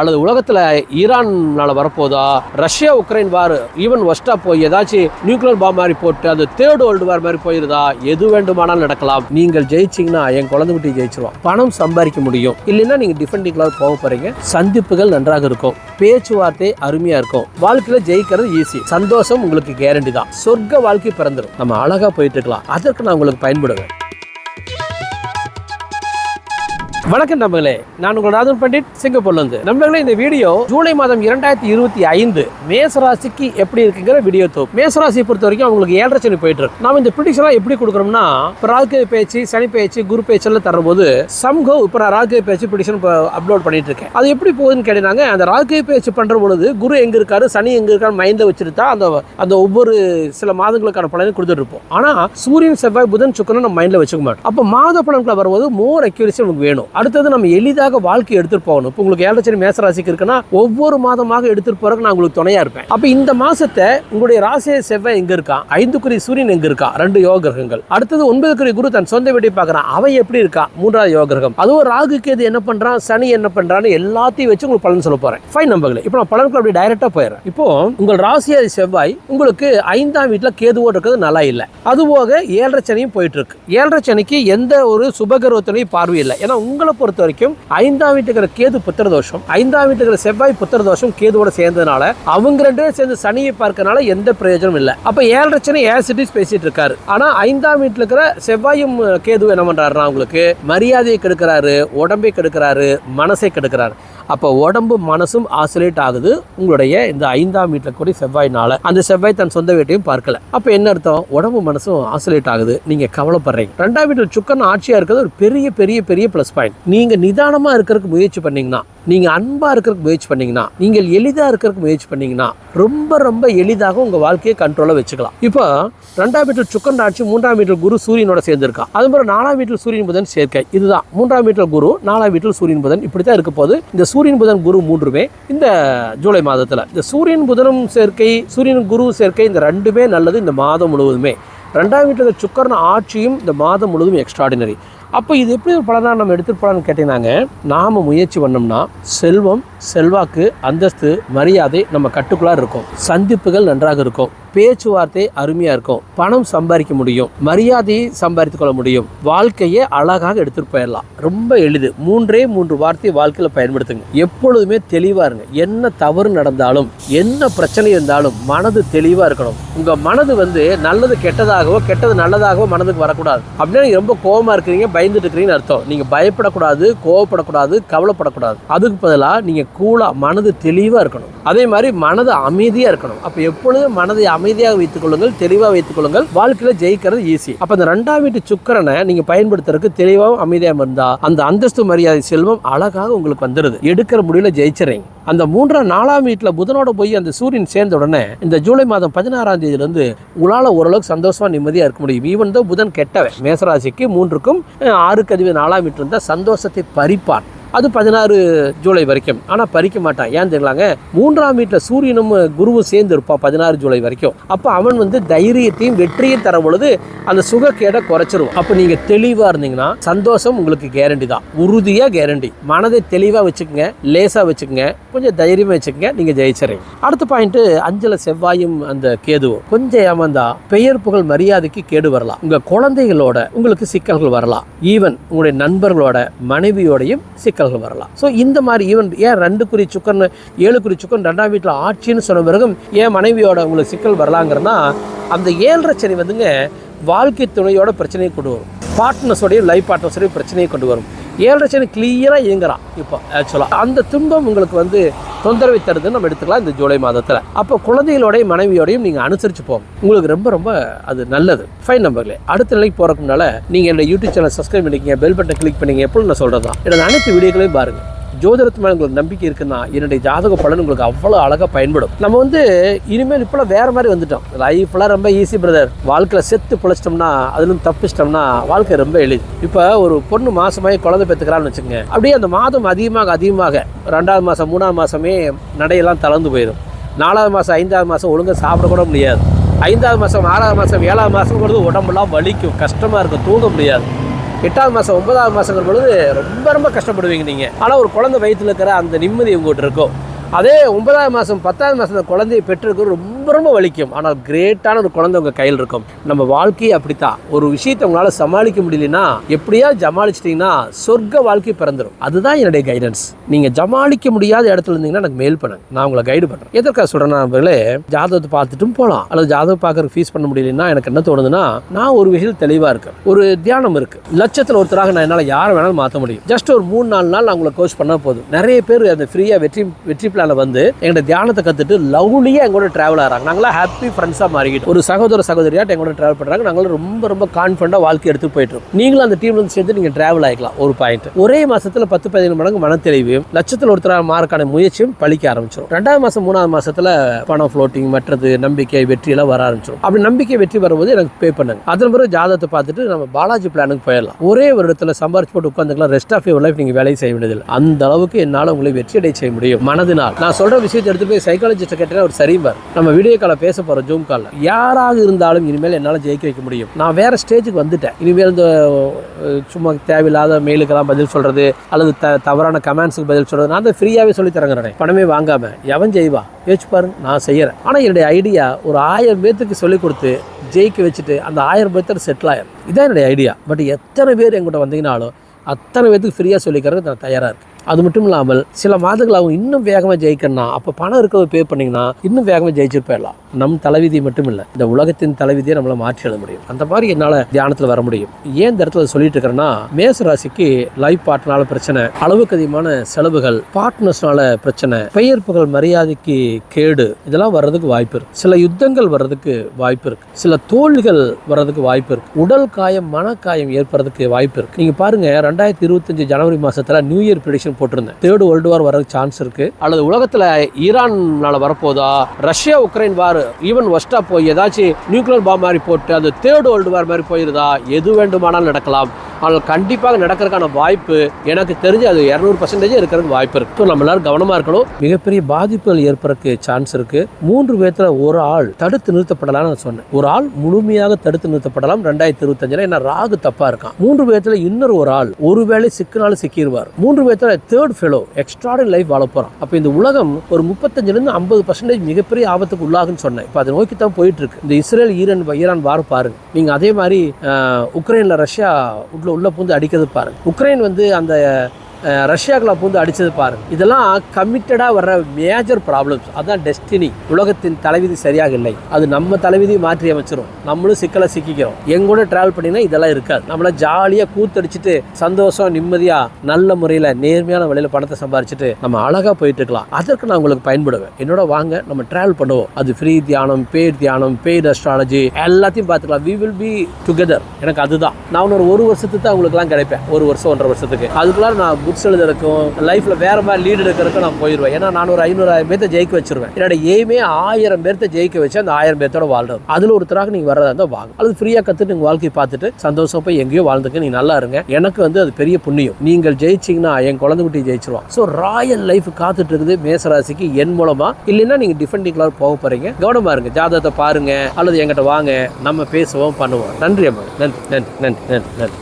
அல்லது உலகத்தில் ஈரான்னால வரப்போதா? ரஷ்யா உக்ரைன் வார் ஈவன் ஒஸ்டா போய் ஏதாச்சும் நியூக்ளியர் பாம் மாதிரி போட்டு அது தேர்ட் வேர்ல்டு வார் மாதிரி போயிருதா? எது வேண்டுமானாலும் நடக்கலாம். நீங்கள் ஜெயிச்சிங்கன்னா என் குழந்தைகிட்டையும் ஜெயிச்சிருவோம் பணம் சம்பாதிக்க முடியும். இல்லைன்னா நீங்கள் டிஃபெண்டிங்லாம் போக போகிறீங்க சந்திப்புகள் நன்றாக இருக்கும். பேச்சுவார்த்தை அருமையாக இருக்கும். வாழ்க்கையில் ஜெயிக்கிறது ஈஸி சந்தோஷம் உங்களுக்கு கேரண்டி தான். சொர்க்க வாழ்க்கை பிறந்துடும் நம்ம அழகாக போயிட்டு இருக்கலாம். அதற்கு நான் உங்களுக்கு பயன்படுவேன். வணக்கம் நம்பர்களே நான் உங்கள் ராஜன் பண்டிட் சிங்கப்பூர்லேருந்து. நம்பர்களே இந்த வீடியோ ஜூலை மாதம் இரண்டாயிரத்தி இருபத்தி ஐந்து மேசராசிக்கு எப்படி இருக்குங்கிற வீடியோ தோ மேசராசியை பொறுத்த வரைக்கும் அவங்களுக்கு ஏழரை சனி போயிட்டு இருக்கு. நாம இந்த பிடிஷன்லாம் எப்படி கொடுக்குறோம்னா இப்போ ராகு பேச்சு சனி பேச்சு குரு பேச்செல்லாம் தரும்போது சம்ஹோ இப்போ நான் ராகு பேச்சு பிடிஷன் இப்போ அப்லோட் பண்ணிட்டு இருக்கேன். அது எப்படி போகுதுன்னு கேட்டீங்கன்னா அந்த ராகு பேச்சு பண்ணுற பொழுது குரு எங்க இருக்காரு சனி எங்க இருக்காரு மைண்டை வச்சுட்டு தான் அந்த அந்த ஒவ்வொரு சில மாதங்களுக்கான பலனை கொடுத்துட்டு இருப்போம். ஆனால் சூரியன் செவ்வாய் புதன் சுக்கரன் நம்ம மைண்டில் வச்சுக்க மாட்டோம். அப்போ மாத பலன்களை வரும்போது மோர் அக்யூரஸி நமக்கு வேணும். அடுத்தது நம்ம எளிதாக வாழ்க்கை எடுத்துட்டு போகணும். இப்போ உங்களுக்கு ஏழரை மேசராசிக்கு இருக்குன்னா ஒவ்வொரு மாதமாக எடுத்துட்டு போறதுக்கு நான் உங்களுக்கு துணையா இருப்பேன். அப்போ இந்த மாசத்தை உங்களுடைய ராசியை செவ்வாய் எங்க இருக்கான் ஐந்துக்குறி சூரியன் எங்க இருக்கா? ரெண்டு யோக கிரகங்கள். அடுத்தது ஒன்பதுக்குறி குரு தன் சொந்த வீட்டை பார்க்கறான். அவன் எப்படி இருக்கா? மூன்றாவது யோக கிரகம். அதுவும் ராகுக்கு கேது என்ன பண்றான்? சனி என்ன பண்றான்னு எல்லாத்தையும் வச்சு உங்களுக்கு பலன் சொல்ல போறேன். ஃபைன் நம்பர்களே இப்போ நான் பலனுக்கு அப்படி டைரக்டா போயிடுறேன். இப்போ உங்கள் ராசியாதி செவ்வாய் உங்களுக்கு ஐந்தாம் வீட்டில் கேதுவோடு இருக்கிறது நல்லா இல்லை. அதுபோக ஏழரை சனியும் போயிட்டு இருக்கு. ஏழரை சனிக்கு எந்த ஒரு சுபகரவத்திலையும் பார்வை இல்லை. ஏன்னா உங்களை பொறுத்த வரைக்கும் ஐந்தாம் வீட்டுக்கிற கேது புத்திர தோஷம் ஐந்தாம் வீட்டுக்கிற செவ்வாய் புத்திர தோஷம் கேதுவோட சேர்ந்ததுனால அவங்க ரெண்டு பேரும் சேர்ந்து சனியை பார்க்கறனால எந்த பிரயோஜனம் இல்லை. அப்ப ஏழரை சனி ஏசிட்டிஸ் பேசிட்டு இருக்காரு. ஆனா ஐந்தாம் வீட்டுல இருக்கிற செவ்வாயும் கேது என்ன பண்றாருன்னா அவங்களுக்கு மரியாதையை கெடுக்கிறாரு உடம்பை கெடுக்கிறாரு மனசை கெடுக்கிறாரு. அப்போ உடம்பு மனசும் ஆசிலேட் ஆகுது. உங்களுடைய இந்த ஐந்தாம் வீட்டில் கூடிய செவ்வாய்னால அந்த செவ்வாய் தன் சொந்த வீட்டையும் பார்க்கல. அப்போ என்ன அர்த்தம்? உடம்பு மனசும் ஆசிலேட் ஆகுது. நீங்க கவலைப்படுறீங்க. ரெண்டாம் வீட்டில் சுக்கன் ஆட்சியா இருக்கிறது ஒரு பெரிய பெரிய பெரிய ப்ளஸ் பாயிண்ட் நீங்கள் நிதானமாக இருக்கிறதுக்கு முயற்சி பண்ணிங்கன்னா நீங்கள் அன்பாக இருக்கிறதுக்கு முயற்சி பண்ணிங்கன்னா நீங்கள் எளிதாக இருக்கிறதுக்கு முயற்சி பண்ணிங்கன்னா ரொம்ப ரொம்ப எளிதாக உங்கள் வாழ்க்கையை கண்ட்ரோலாக வச்சுக்கலாம். இப்போ ரெண்டாம் வீட்டில் சுக்கன் ஆட்சி மூன்றாம் வீட்டில் குரு சூரியனோட சேர்ந்துருக்கா அது மாதிரி நாலாம் வீட்டில் சூரியன் புதன் சேர்க்கை. இதுதான். மூன்றாம் வீட்டில் குரு நாலாம் வீட்டில் சூரியன் புதன். இப்படி தான் இருக்க போது இந்த சூரியன் புதன் குரு மூன்றுமே இந்த ஜூலை மாதத்தில். இந்த சூரியன் புதனும் சேர்க்கை சூரியன் குரு சேர்க்கை இந்த ரெண்டுமே நல்லது இந்த மாதம் முழுவதுமே. ரெண்டாம் வீட்டில் சுக்கரன் ஆட்சியும் இந்த மாதம் முழுவதும் எக்ஸ்ட்ராடினரி அப்போ இது எப்படி ஒரு பலனாக நம்ம எடுத்துகிட்டு போகலான்னு கேட்டீங்கன்னாங்க நாம் முயற்சி பண்ணோம்னா செல்வம் செல்வாக்கு அந்தஸ்து மரியாதை நம்ம கட்டுக்குள்ளாக இருக்கும். சந்திப்புகள் நன்றாக இருக்கும். பேச்சுவார்த்தை அருமையாக இருக்கும். பணம் சம்பாதிக்க முடியும். மரியாதையை சம்பாதித்து கொள்ள முடியும். வாழ்க்கையை அழகாக எடுத்துட்டு போயிடலாம். ரொம்ப எளிது. மூன்றே மூன்று வார்த்தையை வாழ்க்கையில் பயன்படுத்துங்க. எப்பொழுதுமே தெளிவாக இருங்க. என்ன தவறு நடந்தாலும் என்ன பிரச்சனை இருந்தாலும் மனது தெளிவாக இருக்கணும். உங்கள் மனது வந்து நல்லது கெட்டதாகவோ கெட்டது நல்லதாகவோ மனதுக்கு வரக்கூடாது. அப்படின்னா நீங்கள் ரொம்ப கோவமாக இருக்கிறீங்க பயந்துட்டு இருக்கிறீங்கன்னு அர்த்தம். நீங்கள் பயப்படக்கூடாது கோவப்படக்கூடாது கவலைப்படக்கூடாது. அதுக்கு பதிலாக நீங்கள் கூலாக மனது தெளிவாக இருக்கணும். அதே மாதிரி மனது அமைதியாக இருக்கணும். அப்போ எப்பொழுதும் மனதை அமை அமைதியாக வைத்துக் கொள்ளுங்கள் தெளிவாக வைத்துக் கொள்ளுங்கள். வாழ்க்கையில் ஜெயிக்கிறது ஈஸி அப்போ அந்த ரெண்டாம் வீட்டு சுக்கரனை நீங்கள் பயன்படுத்துறதுக்கு தெளிவாகவும் அமைதியாக இருந்தா அந்த அந்தஸ்து மரியாதை செல்வம் அழகாக உங்களுக்கு வந்துடுது எடுக்கிற முடியல ஜெயிச்சிடறீங்க. அந்த மூன்றாம் நாலாம் வீட்டில் புதனோட போய் அந்த சூரியன் சேர்ந்த உடனே இந்த ஜூலை மாதம் பதினாறாம் தேதியிலிருந்து உங்களால் ஓரளவுக்கு சந்தோஷமா நிம்மதியாக இருக்க முடியும். ஈவன் தான் புதன் கெட்டவன். மேசராசிக்கு மூன்றுக்கும் ஆறு ஆறுக்கு அதிபதி நாலாம் வீட்டு இருந்தால் சந்தோஷத்தை பறிப்பான். அது பதினாறு ஜூலை வரைக்கும். ஆனால் பறிக்க மாட்டான். ஏன் தெரியலாங்க மூன்றாம் வீட்டில் சூரியனும் குருவும் சேர்ந்து இருப்பான் பதினாறு ஜூலை வரைக்கும். அப்போ அவன் வந்து தைரியத்தையும் வெற்றியும் தர பொழுது அந்த சுகக்கேடை குறைச்சிருவான். அப்போ நீங்கள் தெளிவாக இருந்தீங்கன்னா சந்தோஷம் உங்களுக்கு கேரண்டி தான். உறுதியாக கேரண்டி மனதை தெளிவாக வச்சுக்கோங்க லேசாக வச்சுக்கோங்க கொஞ்சம் தைரியமாக வச்சுக்கோங்க நீங்கள் ஜெயிச்சிடுறீங்க அடுத்த பாயிண்ட்டு அஞ்சல செவ்வாயும் அந்த கேதுவும். கொஞ்சம் ஏமாந்தா பெயர் புகழ் மரியாதைக்கு கேடு வரலாம். உங்கள் குழந்தைகளோட உங்களுக்கு சிக்கல்கள் வரலாம். ஈவன் உங்களுடைய நண்பர்களோட மனைவியோடையும் சிக்கல் சிக்கல்கள் வரலாம். ஸோ இந்த மாதிரி ஈவன் ஏன் ரெண்டு குறி சுக்கன் ஏழு குறி சுக்கன் ரெண்டாம் வீட்டில் ஆட்சின்னு சொன்ன பிறகும் ஏன் மனைவியோட உங்களுக்கு சிக்கல் வரலாங்கிறனா அந்த ஏழரை சனி வந்துங்க வாழ்க்கை துணையோட பிரச்சனையை கொண்டு வரும். பார்ட்னர்ஸோடையும் லைஃப் பார்ட்னர்ஸோடையும் பிரச்சனையை கொண்டு வரும். ஏழரை சனி கிளியராக இயங்குறான் இப்போ ஆக்சுவலாக அந்த துன்பம் உங்களுக்கு வந்து தொந்தரவை தருதுன்னு நம்ம எடுத்துக்கலாம் இந்த ஜூலை மாதத்தில். அப்போ குழந்தைகளோடையும் மனைவியோடையும் நீங்கள் அனுசரித்து போகும் உங்களுக்கு ரொம்ப ரொம்ப அது நல்லது. ஃபைன் நம்பர்களே அடுத்த நிலைக்கு போகிறக்குனால நீங்கள் என்னோட யூடியூப் சேனல் சப்ஸ்கிரைப் பண்ணிக்கிங்க பெல் பட்டன் கிளிக் பண்ணிங்க எப்பொழுது நான் சொல்கிறது தான் என்னோட அனைத்து வீடியோக்களையும் பாருங்கள் ஜோதிடத்து மேலே உங்களுக்கு நம்பிக்கை இருக்குன்னா என்னுடைய ஜாதக பலன் உங்களுக்கு அவ்வளோ அழகாக பயன்படும். நம்ம வந்து இனிமேல் இப்போலாம் வேறு மாதிரி வந்துட்டோம். லைஃப்லாம் ரொம்ப ஈஸி பிரதர் வாழ்க்கையில் செத்து பிழைச்சிட்டோம்னா அதுலேருந்து தப்பிச்சிட்டோம்னா வாழ்க்கை ரொம்ப எளிது. இப்போ ஒரு பொண்ணு மாசமாயி குழந்தை பெற்றுக்கிறான்னு வச்சுக்கோங்க. அப்படியே அந்த மாதம் அதிகமாக அதிகமாக ரெண்டாவது மாதம் மூணாவது மாதமே நடையெல்லாம் தளர்ந்து போயிடும். நாலாவது மாதம் ஐந்தாவது மாதம் ஒழுங்காக சாப்பிடக்கூட முடியாது. ஐந்தாவது மாதம் ஆறாவது மாதம் ஏழாவது மாதம் உடம்புலாம் வலிக்கும். கஷ்டமாக இருக்கும் தூங்க முடியாது. எட்டாவது மாதம் ஒன்பதாவது மாதங்கிற பொழுது ரொம்ப ரொம்ப கஷ்டப்படுவீங்க நீங்கள் ஆனால் ஒரு குழந்தை வயித்துல இருக்கிற அந்த நிம்மதி உங்கள்கிட்ட இருக்கும் அதே ஒன்பதாவது மாதம் பத்தாவது மாதம் அந்த குழந்தையை பெற்றிருக்கிறது ரொம்ப ரொம்ப வலிக்கும். ஆனால் கிரேட்டான ஒரு குழந்தை உங்கள் கையில் இருக்கும். நம்ம வாழ்க்கையே அப்படித்தான். ஒரு விஷயத்தை உங்களால் சமாளிக்க முடியலன்னா எப்படியா ஜமாளிச்சிட்டிங்கன்னா சொர்க்க வாழ்க்கை பிறந்துடும் அதுதான் என்னுடைய கைடன்ஸ் நீங்கள் ஜமாளிக்க முடியாத இடத்துல இருந்தீங்கன்னா எனக்கு மெயில் பண்ணுங்க. நான் உங்களை கைடு பண்ணுறேன் எதற்காக சொல்கிறேன் நண்பர்களே ஜாதகத்தை பார்த்துட்டும் போகலாம். அல்லது ஜாதகம் பார்க்கறக்கு ஃபீஸ் பண்ண முடியலன்னா எனக்கு என்ன தோணுதுன்னா நான் ஒரு விஷயத்தில் தெளிவாக இருக்கேன். ஒரு தியானம் இருக்குது லட்சத்தில் ஒருத்தராக நான் என்னால் யாரை வேணாலும் மாற்ற முடியும். ஜஸ்ட் ஒரு மூணு நாலு நாள் நான் உங்களை கோச் பண்ணால் போதும். நிறைய பேர் அந்த ஃப்ரீயாக வெற்றி வெற்றி பிளானில் வந்து எங்களோட தியானத்தை கற்றுட்டு லவ்லியாக எங்களோட ட்ராவல் ஆகிறாங்க. நாங்களாம் ஹாப்பி ஃப்ரெண்ட்ஸாக மாறிக்கிட்டு ஒரு சகோதர சகோதரியாட்ட எங்களோட ட்ராவல் பண்ணுறாங்க நாங்களும் ரொம்ப ரொம்ப கான்ஃபிடண்டாக வாழ்க்கை எடுத்துட்டு போயிட்டு இருக்கோம். நீங்களும் அந்த டீம்ல இருந்து சேர்ந்து நீங்கள் ட்ராவல் ஆகிக்கலாம் ஒரு பாயிண்ட் ஒரே மாசத்துல பத்து பதினேழு மடங்கு மனத்தெளிவையும் லட்சத்தில் ஒருத்தராக மாறக்கான முயற்சியும் பழிக்க ஆரம்பிச்சிடும் ரெண்டாவது மாதம் மூணாவது மாசத்துல பணம் ஃப்ளோட்டிங் மற்றது நம்பிக்கை வெற்றியெல்லாம் வர ஆரம்பிச்சிடும் அப்படி நம்பிக்கை வெற்றி வரும்போது எனக்கு பே பண்ணுங்க. அதன் பிறகு ஜாதகத்தை பார்த்துட்டு நம்ம பாலாஜி பிளானுக்கு போயிடலாம். ஒரே ஒரு இடத்துல சம்பாரிச்சு போட்டு உட்காந்துக்கலாம் ரெஸ்ட் ஆஃப் யுவர் லைஃப் நீங்கள் வேலையை செய்ய வேண்டியதில்லை. அந்த அளவுக்கு என்னால் உங்களை வெற்றி அடைய செய்ய முடியும். மனதினால் நான் சொல்கிற விஷயத்தை எடுத்து போய் சைக்காலஜிஸ்ட்டை கேட்டால் ஒரு சரிம்பார். நம்ம வீடியோ காலை பேச போகிறோம் ஜூம் காலில் யாராக இருந்தாலும் இனிமேல் என்னால் ஜெயிக்க வைக்க முடியும். நான் வேறு ஸ்டேஜுக்கு வந்துட்டேன். இனிமேல் இந்த சும்மா தேவையில்லாத மெயிலுக்கெல்லாம் பதில் சொல்கிறது அல்லது த தவறான கமெண்ட்ஸுக்கு பதில் சொல்கிறது நான் அதை ஃப்ரீயாகவே சொல்லி தரங்கிறேன். பணமே வாங்காமல் எவன் ஜெய்வா? யோசிச்சு பாருங்க நான் செய்கிறேன் ஆனால் என்னுடைய ஐடியா ஒரு ஆயிரம் பேர்த்துக்கு சொல்லிக் கொடுத்து ஜெயிக்க வச்சுட்டு அந்த ஆயிரம் பேர்த்தர் செட்டில் ஆயிரும். இதான் என்னுடைய ஐடியா பட் எத்தனை பேர் என்கிட்ட வந்தீங்கனாலும் அத்தனை பேர்த்துக்கு ஃப்ரீயாக சொல்லிக்கிறது நான் தயாராக இருக்கேன். அது மட்டும் இல்லாமல் சில மாதங்கள் அவங்க இன்னும் வேகமாக ஜெயிக்கணும்னா அப்போ பணம் இருக்கிறத பே பண்ணிங்கன்னா இன்னும் வேகமாக ஜெயிச்சு போயிடலாம். நம் தலைவிதி மட்டும் இல்லை இந்த உலகத்தின் தலைவிதியை நம்மளை மாற்றி எழுத முடியும். அந்த மாதிரி என்னால் தியானத்தில் வர முடியும். ஏன் இந்த இடத்துல சொல்லிட்டு இருக்கிறேன்னா மேச ராசிக்கு லைஃப் பார்ட்னால பிரச்சனை அளவுக்கு அதிகமான செலவுகள் பார்ட்னர்ஸ்னால பிரச்சனை பெயர் புகழ் மரியாதைக்கு கேடு இதெல்லாம் வர்றதுக்கு வாய்ப்பு இருக்கு. சில யுத்தங்கள் வர்றதுக்கு வாய்ப்பு இருக்கு. சில தோல்விகள் வர்றதுக்கு வாய்ப்பு இருக்கு. உடல் காயம் மனக்காயம் ஏற்படுறதுக்கு வாய்ப்பு இருக்கு. நீங்க பாருங்க ரெண்டாயிரத்தி இருபத்தஞ்சு ஜனவரி மாசத்துல நியூ இயர் ப்ரிடிக்ஷன் போட்டிருந்தேன். தேர்டு வேர்ல்டு வார் வரதுக்கு சான்ஸ் இருக்கு. அல்லது உலகத்துல ஈரான்னால வரப்போதா? ரஷ்யா உக்ரைன் வார் ஈவன் ஒஸ்டா போய் ஏதாச்சும் நியூக்ளியர் பாம் மாதிரி போட்டு அது தேர்டு வேர்ல்டு வார் மாதிரி போயிருதா? எது வேண்டுமானாலும் நடக்கலாம். ஆனால் கண்டிப்பாக நடக்கிறதுக்கான வாய்ப்பு எனக்கு தெரிஞ்சு அது இரநூறு பர்சன்டேஜ் இருக்கிறதுக்கு வாய்ப்பு இருக்கு. So, நம்ம எல்லாரும் கவனமா இருக்கணும். மிகப்பெரிய பாதிப்புகள் ஏற்படுறதுக்கு சான்ஸ் இருக்கு. மூன்று பேர்த்துல ஒரு ஆள் தடுத்து நிறுத்தப்படலாம்னு நான் சொன்னேன். ஒரு ஆள் முழுமையாக தடுத்து நிறுத்தப்படலாம். ரெண்டாயிரத்தி இருபத்தஞ்சுல என்ன ராகு தப்பா இருக்கான். மூன்று பேர்த்துல இன்னொரு ஒரு ஆள் ஒருவேளை சிக்கினாலும் சிக்கிடுவார் மூன்று பேர்த்துல தேர்ட் ஃபெலோ எக்ஸ்ட்ராடன் லைஃப் வாழ போறான். அப்ப இந்த உலகம் ஒரு முப்பத்தஞ்சுல இருந்து ஐம்பது பர்சன்டேஜ் மிகப்பெரிய ஆபத்துக்கு உள்ளாகுன்னு சொன்னேன். இப்போ அதை நோக்கி தான் போயிட்டு இருக்கு. இந்த இஸ்ரேல் ஈரான் ஈரான் வார் பாருங்க. நீங்க அதே மாதிரி உக்ரைனில் உக்ரைன்ல ரஷ்யா உள்ள பூந்து அடிக்கிறது பாருங்கள் உக்ரைன் வந்து அந்த ரஷ்யா ரஷ்யாக்குள்ள வந்து அடித்தது பாருங்க. இதெல்லாம் கமிட்டடாக வர்ற மேஜர் ப்ராப்ளம்ஸ் அதுதான் டெஸ்டினி உலகத்தின் தலைவிதி சரியாக இல்லை. அது நம்ம தலைவிதியை மாற்றி அமைச்சிரும். நம்மளும் சிக்கலை சிக்கிக்கிறோம். எங்கூட ட்ராவல் பண்ணினா இதெல்லாம் இருக்காது. நம்மள ஜாலியாக கூத்தடிச்சிட்டு சந்தோஷம் நிம்மதியாக நல்ல முறையில் நேர்மையான வழியில் பணத்தை சம்பாரிச்சிட்டு நம்ம அழகாக போயிட்டு இருக்கலாம். அதற்கு நான் உங்களுக்கு பயன்படுவேன். என்னோட வாங்க நம்ம ட்ராவல் பண்ணுவோம். அது ஃப்ரீ தியானம் பேர் தியானம் பெய்ட் அஸ்ட்ராலஜி எல்லாத்தையும் பார்த்துக்கலாம். வி வில் பி டுகெதர் எனக்கு அதுதான். நான் இன்னொரு ஒரு வருஷத்துக்கு தான் உங்களுக்குலாம் கிடைப்பேன். ஒரு வருஷம் ஒன்றரை வருஷத்துக்கு. அதுக்குள்ளார நான் புக்ஸ் எழுதுறதுக்கும் லைஃப்பில் வேற மாதிரி லீடு எடுக்கிறதுக்கும் நான் போயிடுவேன் ஏன்னா நான் ஒரு ஐநூறாயிரம் பேர்த்த ஜெயிக்க வச்சிருவேன். என்னோட எய்மே ஆயிரம் பேர்த்த ஜெயிக்க வச்சு அந்த ஆயிரம் பேர்த்தோட வாழ்றது. அதில் ஒருத்தராக நீங்கள் வர்றதா இருந்தால் வாங்க. அது ஃப்ரீயாக கற்றுட்டு நீங்கள் வாழ்க்கையை பார்த்துட்டு சந்தோஷம் போய் எங்கேயோ வாழ்ந்துக்க நீ நல்லா இருங்க. எனக்கு வந்து அது பெரிய புண்ணியம். நீங்கள் ஜெயிச்சிங்கன்னா என் குழந்தை குட்டி ஜெயிச்சிருவான். ஸோ ராயல் லைஃப் காத்துட்டு இருக்குது மேசராசிக்கு என் மூலமா. இல்லைன்னா நீங்கள் டிஃபெண்டிங்லாம் போக போகிறீங்க கவனமாக இருங்க. ஜாதகத்தை பாருங்க. அல்லது எங்கிட்ட வாங்க. நம்ம பேசுவோம் பண்ணுவோம். நன்றி அம்மா. நன்றி நன்றி நன்றி நன்றி நன்றி.